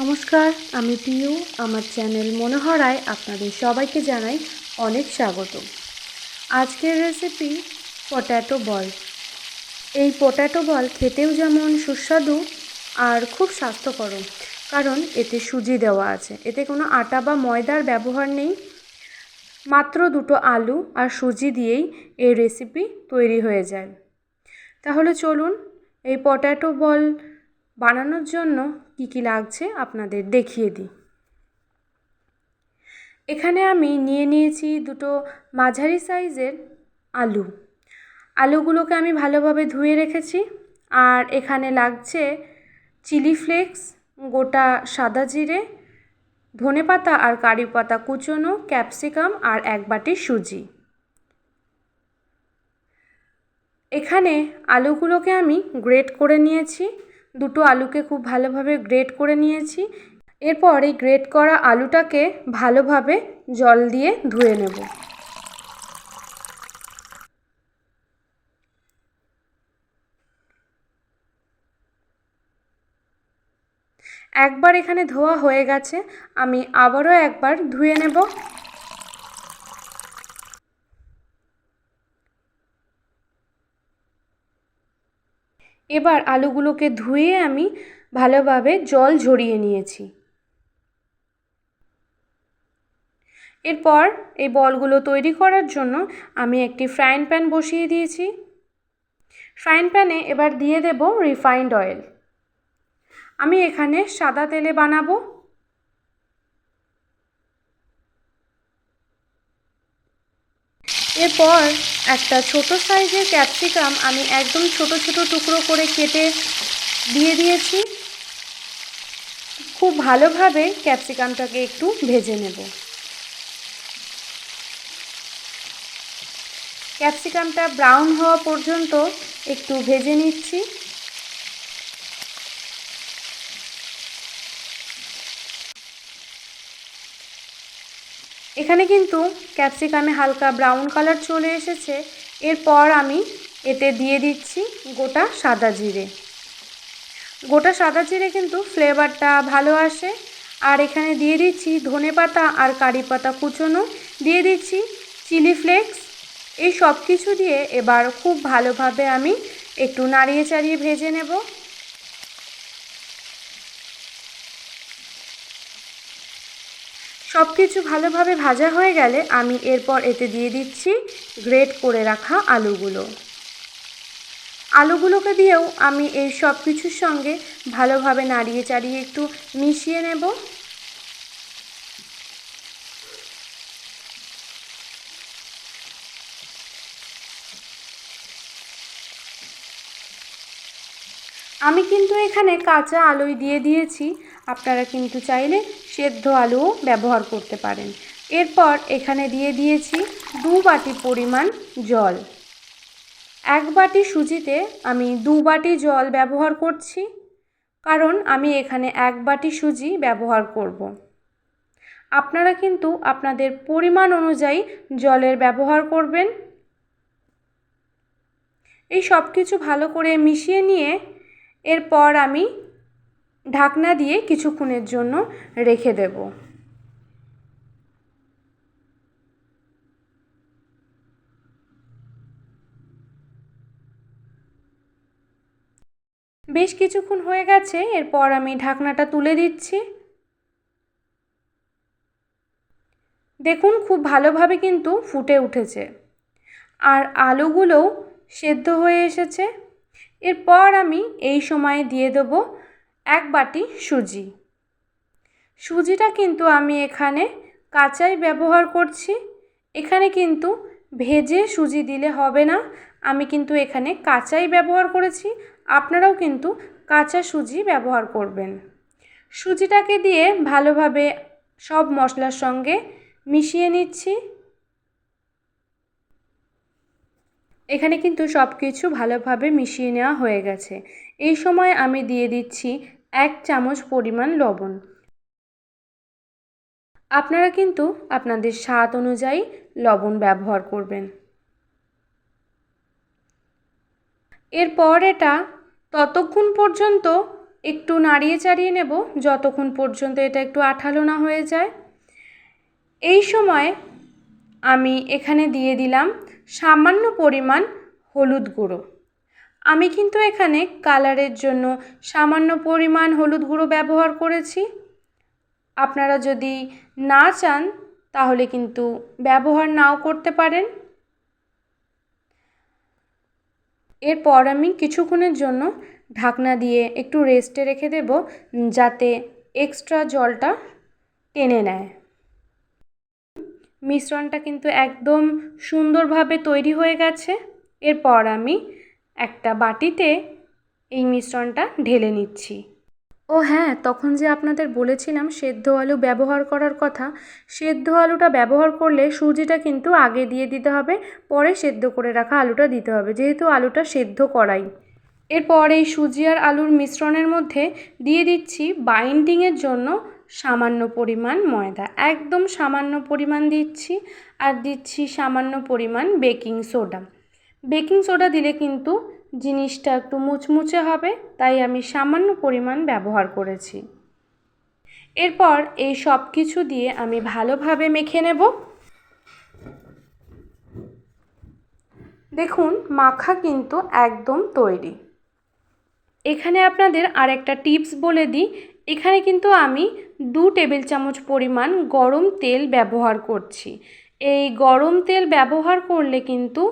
নমস্কার, আমি পিউ। আমার চ্যানেল মনোহরায় আপনাদের সবাইকে জানাই অনেক স্বাগত। আজকের রেসিপি পট্যাটো বল এই পটাটো বল খেতেও যেমন সুস্বাদু আর খুব স্বাস্থ্যকর কারণ এতে সুজি দেওয়া আছে। এতে কোনো আটা বা ময়দার ব্যবহার নেই। মাত্র দুটো আলু আর সুজি দিয়েই এই রেসিপি তৈরি হয়ে যায়। তাহলে চলুন এই পটাটো বল বানানোর জন্য কি কি লাগছে আপনাদের দেখিয়ে দিই। এখানে আমি নিয়ে নিয়েছি দুটো মাঝারি সাইজের আলু। আলুগুলোকে আমি ভালোভাবে ধুয়ে রেখেছি আর এখানে লাগছে চিলি ফ্লেক্স, গোটা সাদা জিরে, ধনে পাতা আর কারি পাতা কুচোনো ক্যাপসিকাম আর এক বাটি সুজি। এখানে আলুগুলোকে আমি গ্রেট করে নিয়েছি দুটো আলুকে খুব ভালোভাবে গ্রেট করে নিয়েছি। এরপর এই গ্রেট করা আলুটাকে ভালোভাবে জল দিয়ে ধুয়ে নেব। একবার এখানে ধোয়া হয়ে গেছে, আমি আবারও একবার ধুয়ে নেব। এবার আলুগুলোকে ধুয়ে আমি ভালোভাবে জল ঝরিয়ে নিয়েছি। এরপর এই বলগুলো তৈরি করার জন্য আমি একটি ফ্রাইং প্যান বসিয়ে দিয়েছি। ফ্রাইং প্যানে এবার দিয়ে দেব রিফাইন্ড অয়েল। আমি এখানে সাদা তেলে বানাবো। এরপর একটা ছোট সাইজের ক্যাপসিকাম আমি একদম ছোট ছোট টুকরো করে কেটে দিয়ে দিয়েছি। খুব ভালোভাবে ক্যাপসিকামটাকে একটু ভেজে নেব। ক্যাপসিকামটা ব্রাউন হওয়া পর্যন্ত একটু ভেজে নিচ্ছি। এখানে কিন্তু ক্যাপসিকামে হালকা ব্রাউন কালার চলে এসেছে। এরপর আমি এতে দিয়ে দিচ্ছি গোটা সাদা জিরে। গোটা সাদা জিরে কিন্তু ফ্লেভারটা ভালো আসে। আর এখানে দিয়ে দিচ্ছি ধনে পাতা আর কারি পাতা কুচোনো। দিয়ে দিচ্ছি চিলি ফ্লেক্স। এই সব কিছু দিয়ে এবার খুব ভালোভাবে আমি একটু নাড়িয়ে চাড়িয়ে ভেজে নেব। সব কিছু ভালোভাবে ভাজা হয়ে গেলে আমি এরপর এতে দিয়ে দিচ্ছি গ্রেট করে রাখা আলুগুলো। আলুগুলোকে দিয়েও আমি এই সব কিছুর সঙ্গে ভালোভাবে নাড়িয়ে চাড়িয়ে একটু মিশিয়ে নেব। আমি কিন্তু এখানে কাঁচা আলুই দিয়ে দিয়েছি। আপনারা কিন্তু চাইলে সেদ্ধ আলুও ব্যবহার করতে পারেন। এরপর এখানে দিয়ে দিয়েছি দু বাটি পরিমাণ জল। এক বাটি সুজিতে আমি দু বাটি জল ব্যবহার করছি, কারণ আমি এখানে এক বাটি সুজি ব্যবহার করব। আপনারা কিন্তু আপনাদের পরিমাণ অনুযায়ী জলের ব্যবহার করবেন। এই সব কিছু ভালো করে মিশিয়ে নিয়ে এরপর আমি ঢাকনা দিয়ে কিছুক্ষণের জন্য রেখে দেব। বেশ কিছুক্ষণ হয়ে গেছে, এরপর আমি ঢাকনাটা তুলে দিচ্ছি। দেখুন, খুব ভালোভাবে কিন্তু ফুটে উঠেছে। আর আলুগুলোও সেদ্ধ হয়ে এসেছে। এরপর আমি এই সময়ে দিয়ে দেবো এক বাটি সুজি। সুজিটা কিন্তু আমি এখানে কাঁচাই ব্যবহার করছি। এখানে কিন্তু ভেজে সুজি দিলে হবে না। আমি কিন্তু এখানে কাঁচাই ব্যবহার করেছি। আপনারাও কিন্তু কাঁচা সুজি ব্যবহার করবেন। সুজিটাকে দিয়ে ভালোভাবে সব মশলার সঙ্গে মিশিয়ে নিচ্ছি। এখানে কিন্তু সব কিছু ভালোভাবে মিশিয়ে নেওয়া হয়ে গেছে। এই সময় আমি দিয়ে দিচ্ছি এক চামচ পরিমাণ লবণ। আপনারা কিন্তু আপনাদের স্বাদ অনুযায়ী লবণ ব্যবহার করবেন। এরপর এটা ততক্ষণ পর্যন্ত একটু নাড়িয়ে চাড়িয়ে নেব, যতক্ষণ পর্যন্ত এটা একটু আঠালো না হয়ে যায়। এই সময় আমি এখানে দিয়ে দিলাম সামান্য পরিমাণ হলুদ গুঁড়ো। আমি কিন্তু এখানে কালারের জন্য সামান্য পরিমাণ হলুদ গুঁড়ো ব্যবহার করেছি। আপনারা যদি না চান, তাহলে কিন্তু ব্যবহার নাও করতে পারেন। এরপর আমি কিছুক্ষণের জন্য ঢাকনা দিয়ে একটু রেস্টে রেখে দেব, যাতে এক্সট্রা জলটা টেনে নেয়। মিশ্রণটা কিন্তু একদম সুন্দরভাবে তৈরি হয়ে গেছে। এরপর আমি একটা বাটিতে এই মিশ্রণটা ঢেলে নিচ্ছি। ও হ্যাঁ তখন যে আপনাদের বলেছিলাম সেদ্ধ আলু ব্যবহার করার কথা, সেদ্ধ আলুটা ব্যবহার করলে সুজিটা কিন্তু আগে দিয়ে দিতে হবে, পরে সেদ্ধ করে রাখা আলুটা দিতে হবে, যেহেতু আলুটা সেদ্ধ করাই। এরপর এই সুজি আর আলুর মিশ্রণের মধ্যে দিয়ে দিচ্ছি বাইন্ডিংয়ের জন্য সামান্য পরিমাণ ময়দা, একদম সামান্য পরিমাণ দিচ্ছি আর দিচ্ছি সামান্য পরিমাণ বেকিং সোডা। বেকিং সোডা দিলে কিন্তু জিনিসটা একটু মুচমুচে হবে, তাই আমি সামান্য পরিমাণ ব্যবহার করেছি। এরপর এই সব কিছু দিয়ে আমি ভালোভাবে মেখে নেব। দেখুন, মাখা কিন্তু একদম তৈরি। এখানে আপনাদের আরেকটা টিপস বলে দিই এখানে কিন্তু আমি দু টেবিল চামচ পরিমাণ গরম তেল ব্যবহার করছি। এই গরম তেল ব্যবহার করলে কিন্তু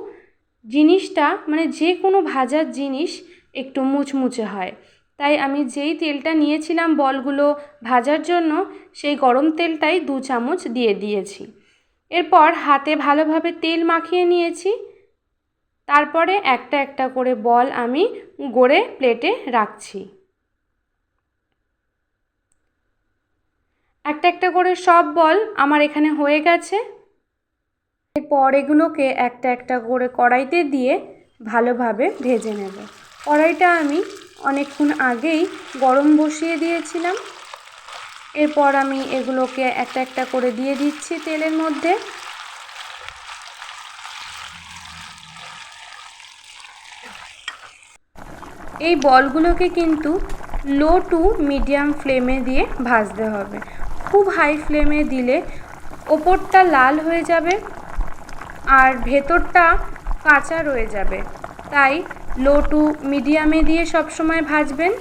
জিনিসটা মানে যে কোনো ভাজার জিনিস একটু মুচমুচে হয়। তাই আমি যেই তেলটা নিয়েছিলাম বলগুলো ভাজার জন্য, সেই গরম তেলটাই দু চামচ দিয়ে দিয়েছি। এরপর হাতে ভালোভাবে তেল মাখিয়ে নিয়েছি। তারপরে একটা একটা করে বল আমি গড়ে প্লেটে রাখছি। একটা একটা করে সব বল আমার এখানে হয়ে গেছে। এরপর এগুলোকে একটা একটা করে কড়াইতে দিয়ে ভালোভাবে ভেজে নেব। কড়াইটা আমি অনেকক্ষণ আগেই গরম বসিয়ে দিয়েছিলাম। এরপর আমি এগুলোকে একটা একটা করে দিয়ে দিচ্ছি তেলের মধ্যে। এই বলগুলোকে কিন্তু লো টু মিডিয়াম ফ্লেমে দিয়ে ভাজতে হবে। খুব হাই ফ্লেমে দিলে ওপরটা লাল হয়ে যাবে আর ভেতরটা কাঁচা রয়ে যাবে। তাই লো টু মিডিয়ামে দিয়ে সবসময় ভাজবেন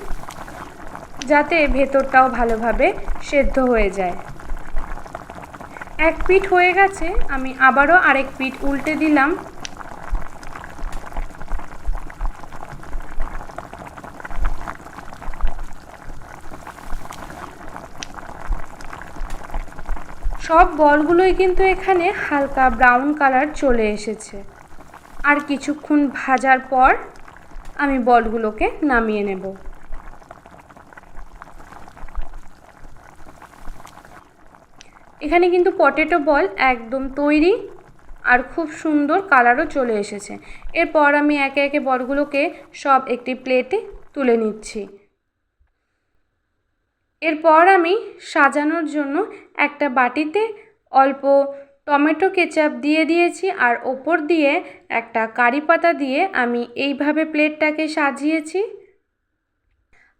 যাতে ভেতরটাও ভালোভাবে সেদ্ধ হয়ে যায়। এক পিঠ হয়ে গেছে, আমি আবারও আরেক পিঠ উল্টে দিলাম। সব বলগুলোই কিন্তু এখানে হালকা ব্রাউন কালার চলে এসেছে। আর কিছুক্ষণ ভাজার পর আমি বলগুলোকে নামিয়ে নেব। এখানে কিন্তু পটেটো বল একদম তৈরি আর খুব সুন্দর কালারও চলে এসেছে। এরপর আমি একে একে বলগুলোকে সব একটি প্লেটে তুলে নিচ্ছি। এরপর আমি সাজানোর জন্য একটা বাটিতে অল্প টমেটো কেচাপ দিয়ে দিয়েছি আর ওপর দিয়ে একটা কারি পাতা দিয়ে আমি এইভাবে প্লেটটাকে সাজিয়েছি।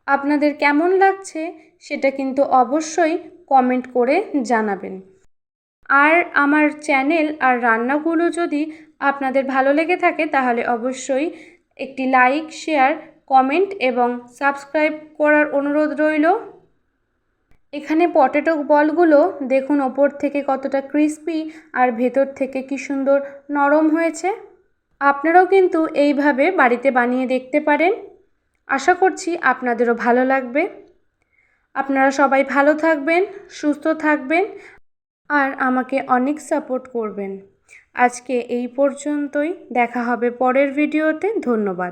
আপনাদের কেমন লাগছে সেটা কিন্তু অবশ্যই কমেন্ট করে জানাবেন। আর আমার চ্যানেল আর রান্নাগুলো যদি আপনাদের ভালো লেগে থাকে তাহলে অবশ্যই একটি লাইক, শেয়ার, কমেন্ট এবং সাবস্ক্রাইব করার অনুরোধ রইল। এখানে পটেটো বলগুলো দেখুন ওপর থেকে কতটা ক্রিস্পি আর ভেতর থেকে কি সুন্দর নরম হয়েছে। আপনারাও কিন্তু এইভাবে বাড়িতে বানিয়ে দেখতে পারেন। আশা করছি আপনাদেরও ভালো লাগবে। আপনারা সবাই ভালো থাকবেন, সুস্থ থাকবেন আর আমাকে অনেক সাপোর্ট করবেন। আজকে এই পর্যন্তই। দেখা হবে পরের ভিডিওতে। ধন্যবাদ।